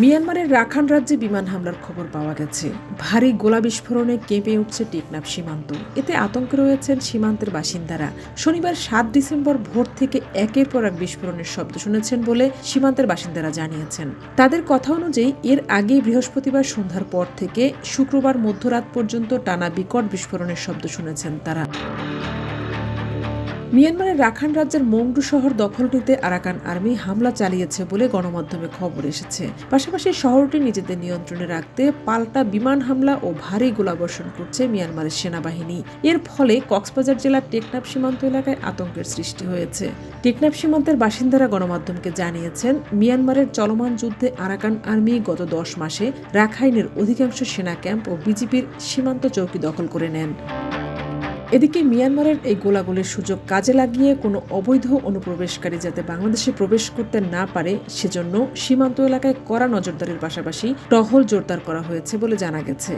মিয়ানমারের রাখান রাজ্যে বিমান হামলার খবর পাওয়া গেছে। ভারী গোলা বিস্ফোরণে কেঁপে উঠছে টেকনাফ সীমান্ত। এতে আতঙ্কে রয়েছেন সীমান্তের বাসিন্দারা। শনিবার সাত ডিসেম্বর ভোর থেকে একের পর এক বিস্ফোরণের শব্দ শুনেছেন বলে সীমান্তের বাসিন্দারা জানিয়েছেন। তাদের কথা অনুযায়ী, এর আগে বৃহস্পতিবার সন্ধ্যার পর থেকে শুক্রবার মধ্যরাত পর্যন্ত টানা বিকট বিস্ফোরণের শব্দ শুনেছেন তারা। মিয়ানমারের রাখান রাজ্যের মংডু শহর দখল নিতে আরাকান আর্মি হামলা চালিয়েছে বলে গণমাধ্যমে খবর এসেছে। পাশাপাশি শহরটি নিজেদের নিয়ন্ত্রণে রাখতে পাল্টা বিমান হামলা ও ভারী গোলাবর্ষণ করছে মিয়ানমারের সেনাবাহিনী। এর ফলে কক্সবাজার জেলার টেকনাফ সীমান্ত এলাকায় আতঙ্কের সৃষ্টি হয়েছে। টেকনাফ সীমান্তের বাসিন্দারা গণমাধ্যমকে জানিয়েছেন, মিয়ানমারের চলমান যুদ্ধে আরাকান আর্মি গত দশ মাসে রাখাইনের অধিকাংশ সেনা ক্যাম্প ও বিজিপির সীমান্ত চৌকি দখল করে নেন। এদিকে মিয়ানমারের এই গোলাগুলির সুযোগ কাজে লাগিয়ে কোনো অবৈধ অনুপ্রবেশকারী যাতে বাংলাদেশে প্রবেশ করতে না পারে, সেজন্য সীমান্ত এলাকায় কড়া নজরদারির পাশাপাশি টহল জোরদার করা হয়েছে বলে জানা গেছে।